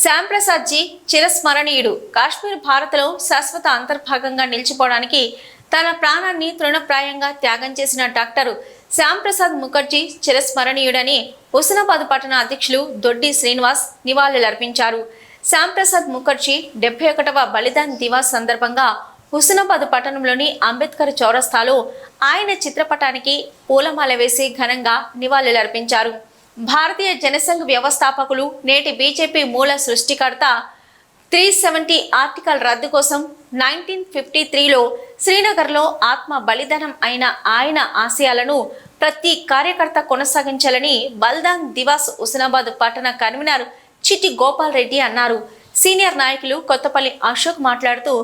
శ్యామ్ ప్రసాద్ జీ చిరస్మరణీయుడు. కాశ్మీర్ భారత్లో శాశ్వత అంతర్భాగంగా నిలిచిపోవడానికి తన ప్రాణాన్ని తృణప్రాయంగా త్యాగం చేసిన డాక్టర్ శ్యామ్ ప్రసాద్ ముఖర్జీ చిరస్మరణీయుడని హుస్నాబాద్ పట్టణ అధ్యక్షులు దొడ్డి శ్రీనివాస్ నివాళులర్పించారు శ్యామ్ ప్రసాద్ ముఖర్జీ డెబ్బై ఒకటవ బలిదాన్ దివాస్ సందర్భంగా హుస్నాబాద్ పట్టణంలోని అంబేద్కర్ చౌరస్తాలో ఆయన చిత్రపటానికి పూలమాల వేసి ఘనంగా నివాళులర్పించారు భారతీయ జనసంఘ్ వ్యవస్థాపకులు నేటి బీజేపీ మూల సృష్టికర్త త్రీ సెవెంటీ ఆర్టికల్ రద్దు కోసం నైన్టీన్ ఫిఫ్టీ త్రీలో శ్రీనగర్లో ఆత్మ బలిదానం అయిన ఆయన ఆశయాలను ప్రతి కార్యకర్త కొనసాగించాలని బల్దాన్ దివాస్ హుస్నాబాద్ పట్టణ కన్వీనర్ చిట్టి గోపాల్ రెడ్డి అన్నారు. సీనియర్ నాయకులు కొత్తపల్లి అశోక్ మాట్లాడుతూ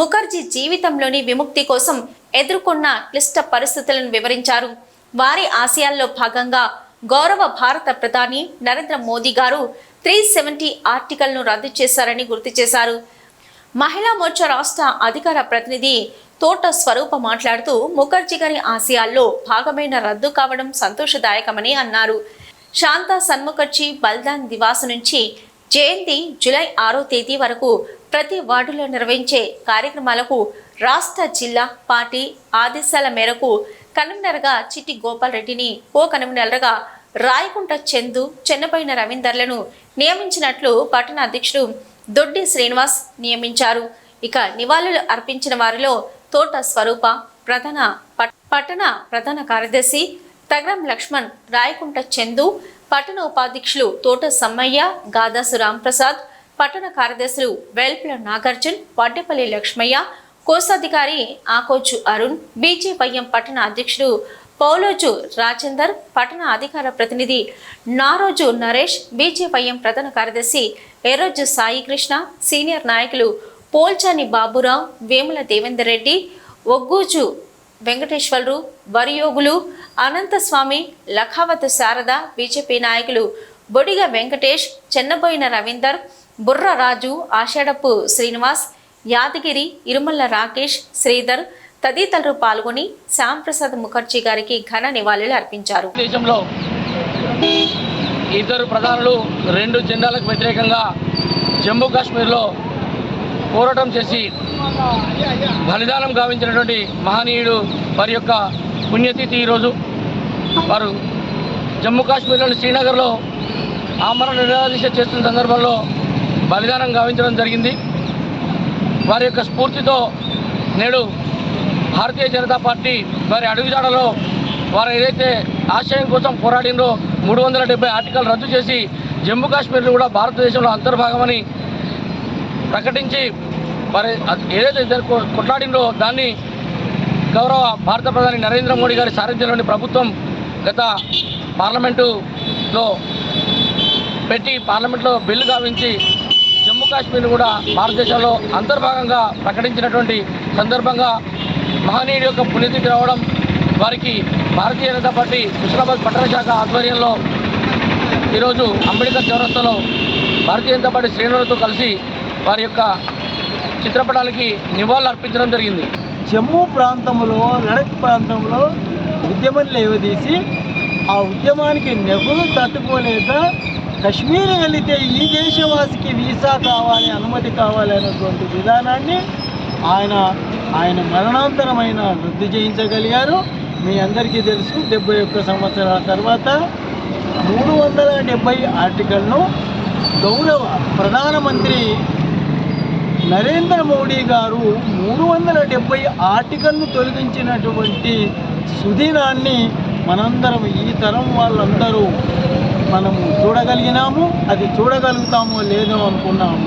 ముఖర్జీ జీవితంలోని విముక్తి కోసం ఎదుర్కొన్న క్లిష్ట పరిస్థితులను వివరించారు. వారి ఆశయాల్లో భాగంగా గౌరవ భారత ప్రధాని నరేంద్ర మోదీ గారు త్రీ సెవెంటీ ఆర్టికల్ను రద్దు చేశారని గుర్తు చేశారు. మహిళా మోర్చా రాష్ట్ర అధికార ప్రతినిధి తోట స్వరూప మాట్లాడుతూ ముఖర్జీ గారి ఆశయాల్లో భాగమైన రద్దు కావడం సంతోషదాయకమని అన్నారు. శాంత సన్ముఖర్జీ బల్దాన్ దివాస్ నుంచి జయంతి జూలై ఆరో తేదీ వరకు ప్రతి వార్డులో నిర్వహించే కార్యక్రమాలకు రాష్ట్ర జిల్లా పార్టీ ఆదేశాల మేరకు కన్వీనర్గా చిట్టి గోపాల్ రెడ్డిని కో కన్వీనర్గా రాయకుంట చందు చెన్నపైన రవీందర్లను నియమించినట్లు పట్టణ అధ్యక్షుడు దొడ్డి శ్రీనివాస్ నియమించారు. ఇక నివాళులు అర్పించిన వారిలో తోట స్వరూప ప్రధాన పట్- పట్టణ ప్రధాన కార్యదర్శి తగరం లక్ష్మణ్ రాయకుంట చందు పట్టణ ఉపాధ్యక్షులు తోట సమ్మయ్య గాదాసు రాంప్రసాద్ పట్టణ కార్యదర్శులు వేల్పుల నాగార్జున్ వడ్డేపల్లి లక్ష్మయ్య కోశాధికారి ఆకోచు అరుణ్ బీజేవైఎం పట్టణ అధ్యక్షుడు పౌలోజు రాజేందర్ పట్టణ అధికార ప్రతినిధి నారోజు నరేష్ బీజేవైఎం ప్రధాన కార్యదర్శి ఎర్రోజు సాయి కృష్ణ సీనియర్ నాయకులు పోల్చాని బాబురావు వేముల దేవేందర్ రెడ్డి ఒగ్గూజు వెంకటేశ్వరరు వరియోగులు అనంతస్వామి లఖావత్ శారద బీజేపీ నాయకులు బొడిగ వెంకటేష్ చెన్నబోయిన రవీందర్ బుర్ర రాజు ఆషాఢపు శ్రీనివాస్ యాదగిరి ఇరుమల్ల రాకేష్ శ్రీధర్ తదితరులు పాల్గొని శ్యాంప్రసాద్ ముఖర్జీ గారికి ఘన నివాళులు అర్పించారు. దేశంలో ఇద్దరు ప్రధానులు రెండు జెండాలకు వ్యతిరేకంగా జమ్మూ కాశ్మీర్లో పోరాటం చేసి బలిదానం గావించినటువంటి మహనీయుడు వారి యొక్క పుణ్యతిథి ఈరోజు. వారు జమ్మూ కాశ్మీర్లోని శ్రీనగర్లో ఆమరణ నిరాదీక్ష చేస్తున్న సందర్భంలో బలిదానం గావించడం జరిగింది. వారి యొక్క స్ఫూర్తితో నేడు భారతీయ జనతా పార్టీ వారి అడుగుజాడలో వారు ఏదైతే ఆశయం కోసం పోరాడిందో మూడు వందల డెబ్బై ఆర్టికల్ రద్దు చేసి జమ్మూ కాశ్మీర్ను కూడా భారతదేశంలో అంతర్భాగమని ప్రకటించి మరి ఏదైతే కొట్లాడిందో కొట్లాడినో దాన్ని గౌరవ భారత ప్రధాని నరేంద్ర మోడీ గారి సారథ్యంలోని ప్రభుత్వం గత పార్లమెంటులో పెట్టి పార్లమెంట్లో బిల్లు గావించి జమ్మూ కాశ్మీర్ను కూడా భారతదేశంలో అంతర్భాగంగా ప్రకటించినటువంటి సందర్భంగా మహనీయుడి యొక్క పుణ్యతిథి రావడం వారికి భారతీయ జనతా పార్టీ హుస్నాబాద్ పట్టణ శాఖ ఆధ్వర్యంలో ఈరోజు అంబేద్కర్ చౌరస్తాలో భారతీయ జనతా పార్టీ శ్రేణులతో కలిసి వారి యొక్క చిత్రపటాలకి నివాళులు అర్పించడం జరిగింది. జమ్మూ ప్రాంతంలో లడక్ ప్రాంతంలో ఉద్యమం లేవదీసి ఆ ఉద్యమానికి నెహ్రూ తట్టుకోలేక కశ్మీర్ వెళితే ఈ దేశవాసికి వీసా కావాలి అనుమతి కావాలి అనేటువంటి విధానాన్ని ఆయన ఆయన మరణాంతరమైన రద్దు చేయించగలిగారు. మీ అందరికీ తెలుసు డెబ్బై ఒక్క సంవత్సరాల తర్వాత మూడు వందల డెబ్బై ఆర్టికల్ను గౌరవ ప్రధానమంత్రి నరేంద్ర మోడీ గారు మూడు వందల డెబ్బై ఆర్టికల్ను తొలగించినటువంటి సుదినాన్ని మనందరం ఈ తరం వాళ్ళందరూ మనము చూడగలిగినాము అది చూడగలుగుతామో లేదో అనుకున్నాము.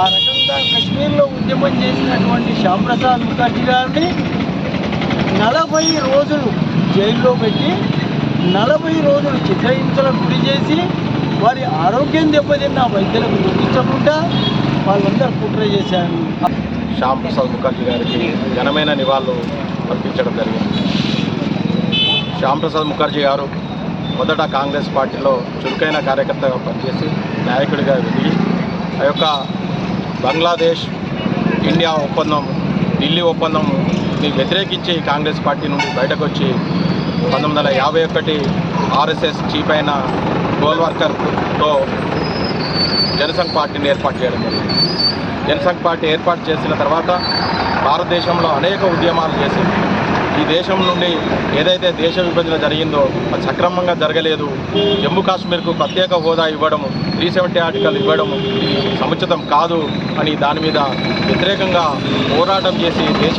ఆ రకంగా కశ్మీర్లో ఉద్యమం చేసినటువంటి శ్యాంప్రసాద్ ముఖర్జీ గారిని నలభై రోజులు జైల్లో పెట్టి నలభై రోజులు చిత్రహింసలకు గురి చేసి వారి ఆరోగ్యం దెబ్బతిన్న వైద్యులకు చూపించకుండా వాళ్ళందరూ కుట్ర చేశారు. శ్యామ్ ప్రసాద్ ముఖర్జీ గారికి ఘనమైన నివాళులు అర్పించడం జరిగింది. శ్యామ్ ప్రసాద్ ముఖర్జీ గారు మొదట కాంగ్రెస్ పార్టీలో చురుకైన కార్యకర్తగా పనిచేసి నాయకుడిగా ఎదిగి ఆ యొక్క బంగ్లాదేశ్ ఇండియా ఒప్పందం ఢిల్లీ ఒప్పందంని వ్యతిరేకించి కాంగ్రెస్ పార్టీ నుండి బయటకు వచ్చి పంతొమ్మిది వందల యాభై ఒకటి ఆర్ఎస్ఎస్ చీఫ్ అయిన గోల్వర్కర్తో జనసంఘ్ పార్టీని ఏర్పాటు చేయడం జరిగింది. జనసంఘ్ పార్టీ ఏర్పాటు చేసిన తర్వాత భారతదేశంలో అనేక ఉద్యమాలు చేసి ఈ దేశం నుండి ఏదైతే దేశ విభజన జరిగిందో అది సక్రమంగా జరగలేదు. జమ్మూ కాశ్మీర్కు ప్రత్యేక హోదా ఇవ్వడము త్రీ సెవెంటీ ఆర్టికల్ ఇవ్వడము ఇది సముచితం కాదు అని దాని మీద వ్యతిరేకంగా పోరాటం చేసి దేశ